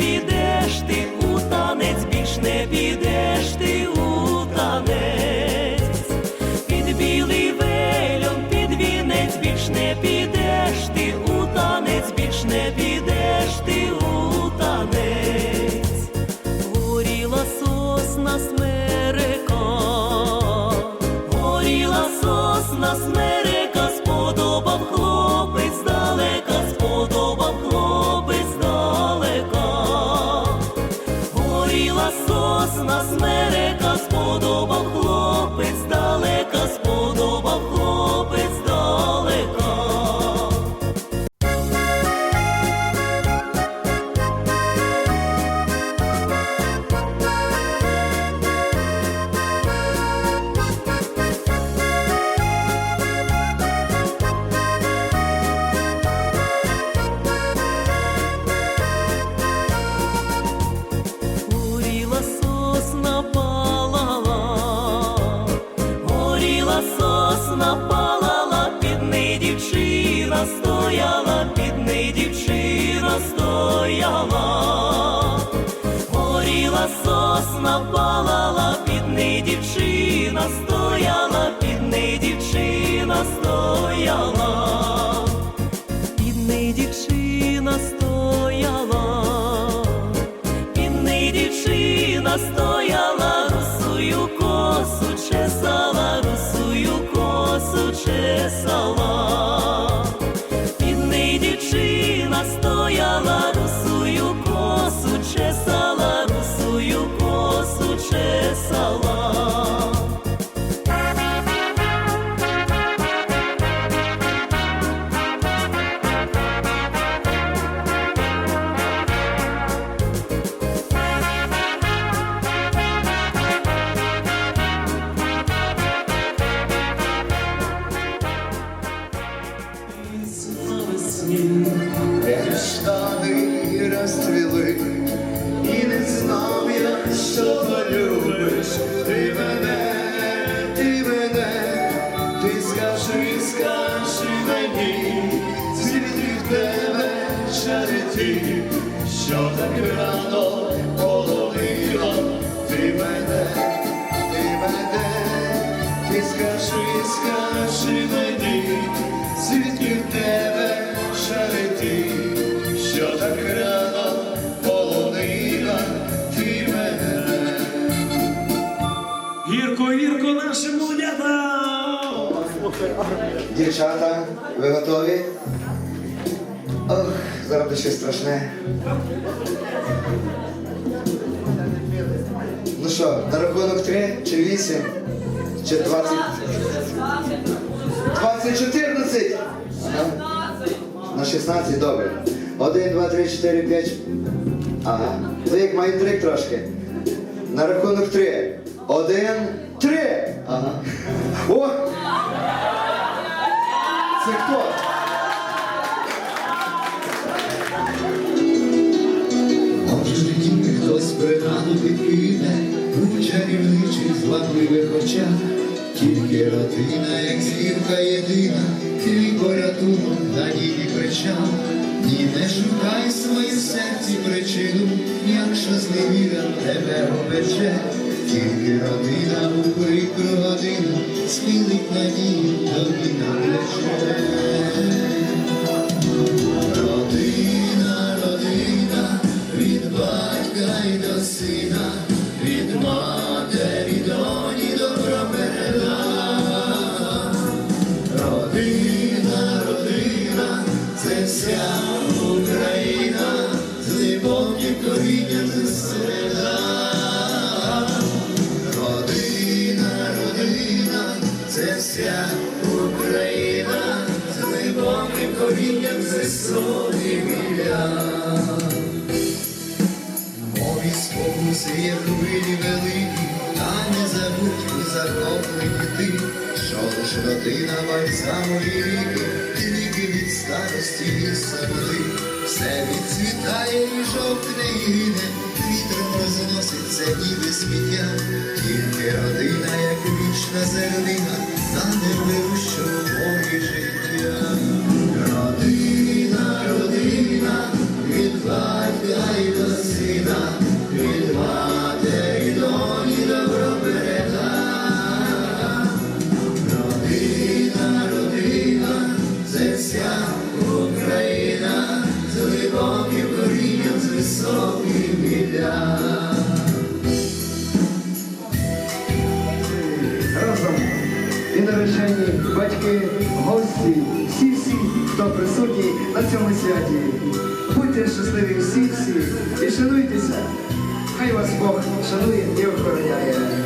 proibido. Дівчина стояла, русую косу чесала, русую косу чесала, Бідний дівчина стояла. Дівчата, ви готові? Ох, зараз щось страшне. Ну що, на рахунок три чи вісім? Чи двадцять? Двадцять чотирнадцять? Ага. На 16, добре. Один, два, три, чотири, п'ять. Ага. Ви як майндрик трошки. На рахунок три. Один, три. Ага. О! Це хто? Може в житті хтось бригаду підкине у чарівничих злабливих очах, тільки родина, як зірка єдина, твій порятунок надії причал. Ні, не шукай свої серці причину, якщо зневіра тебе обече, тільки родина у прикру годину схилить надію тобі на плече. Спокуси є хвилі великі, та не забудь у захоплені ти, що лиш родина бальзамові і ліки від старості і самоти. Все відцвітає і жовтне і гине, вітром розноситься ніби сміття, тільки родина, як вічна зернина, на невирущому морі життя. Родина, родина, від батька й до Бог шанує і охороняє. Родина,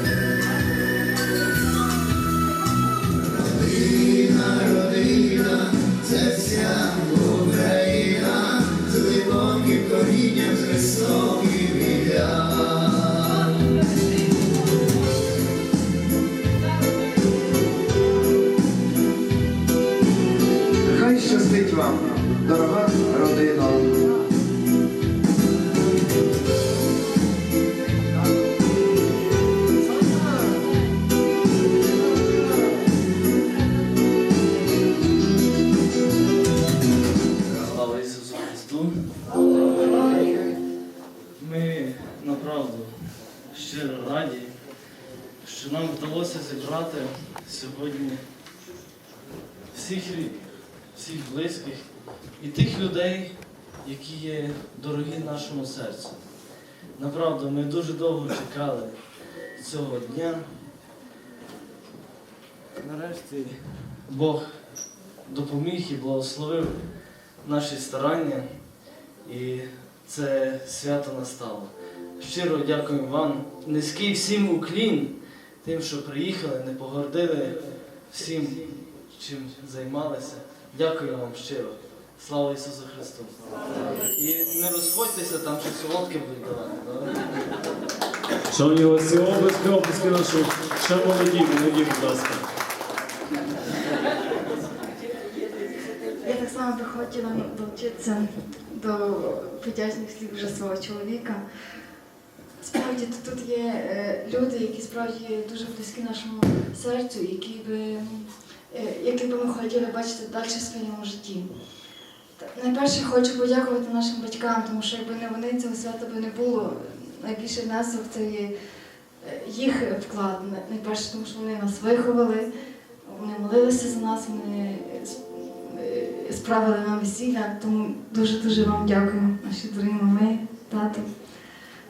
які є дорогі нашому серцю. Направду, ми дуже довго чекали цього дня. Нарешті Бог допоміг і благословив наші старання. І це свято настало. Щиро дякуємо вам. Низький всім уклін, тим, що приїхали, не погордили всім, чим займалися. Дякую вам щиро. Слава Ісусу Христу! І не розходьтеся, там ще солодке будуть давати. Шановні гості, обласки, обласки наші, ще молоді, молоді, будь ласка. Я так само би хотіла долучитися до подячних слів вже свого чоловіка. Справді то тут є е, люди, які справді є дуже близькі нашому серцю, які би, е, які би ми хотіли бачити далі в своєму житті. Найперше хочу подякувати нашим батькам, тому що якби не вони цього свята би не було. Найбільший внесок це є е, їх вклад. Найперше, тому що вони нас виховали, вони молилися за нас, вони е, справили нам весілля, тому дуже-дуже вам дякую, наші дорогі мами, тато.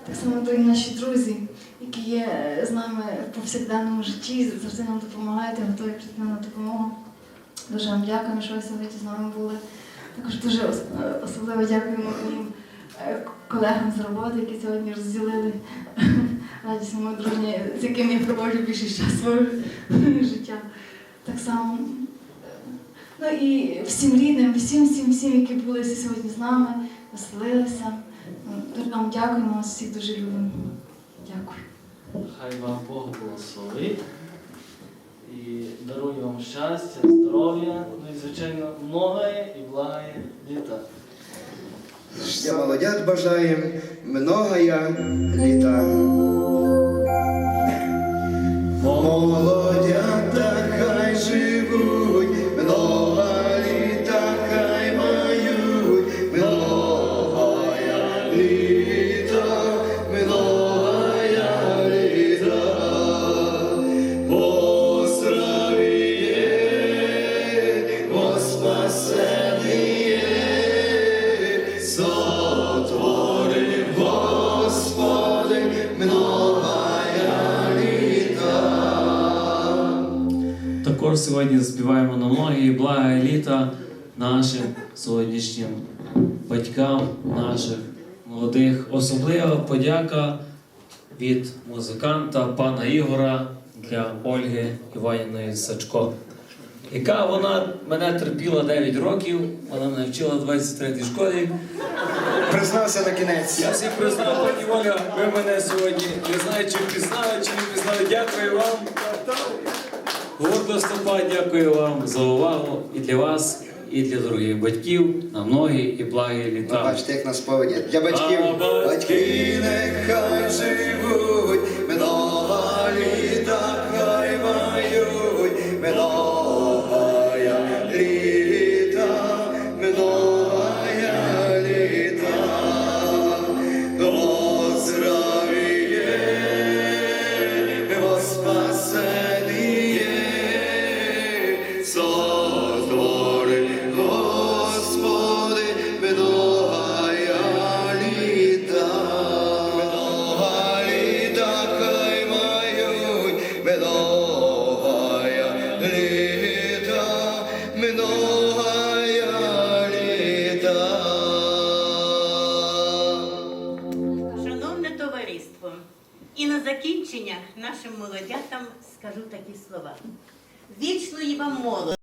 Так само дорогі наші друзі, які є е, з нами в повсякденному житті, завжди нам допомагаєте, готові прийти на допомогу. Дуже вам дякуємо, що ви сьогодні з нами були. Також дуже особливо дякуємо моїм е, колегам з роботи, які сьогодні розділили радість мого дружні, з яким я проводжу більшість часу свого життя. Так само Ну і всім рідним, всім, всім, всім, які були сьогодні з нами, веселилися. Вам дякуємо, вас всіх дуже любимо. Дякую. Хай вам Бог благословить і дарує вам щастя, здоров'я, ну і, звичайно, многое і благає літа. Я молодят бажаємо многая літа. Молодята сьогодні співаємо на многі блага літа нашим сьогоднішнім батькам, наших молодих. Особлива подяка від музиканта пана Ігора для Ольги Іванівної Сачко. Яка вона мене терпіла 9 років, вона мене вчила 23-й школі. Признався на кінець. Я всіх признав, пані Оля, ви мене сьогодні не знаю, чи впізнали, чи не впізнали. Дякую вам. Гордо стопа, дякую вам за увагу і для вас, і для других батьків на многі і благі Ну, літа. бачите, як нас сповіді. Для батьків. А, батьки. Батьки нехай живуть, много літа сотвори, Господи, многая літа, много літа хай мають, многая літа, многая літа. Шановне товариство, і на закінчення нашим молодятам скажу такі слова. Вічної вам молоді!